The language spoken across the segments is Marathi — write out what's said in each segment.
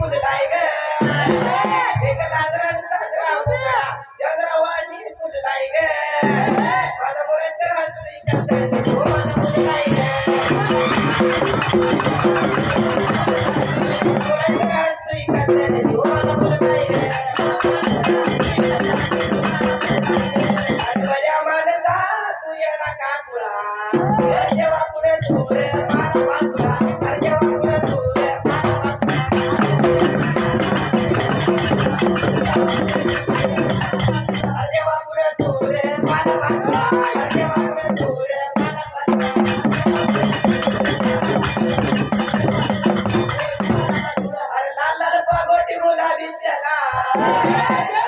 मुलगा आहे ग लाजरान साजरा मुलगा चंद्रवाणी मुलगा आहे ग. माझा मोरेसर हसतोय चंद्र हो माझा मुलगा आहे ग मोरेसर हसतोय चंद्र Yeah.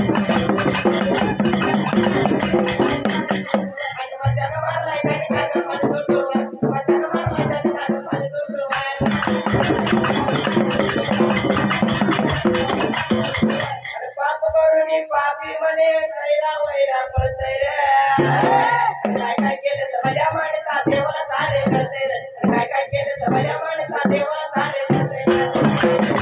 म्हणे सैरा वैरा पळतय रे. काय काय केलं तर माझ्या माणसा देवाला सारे करतय रे. काय काय केलं तर माझ्या माणसा देवाला सारे करतय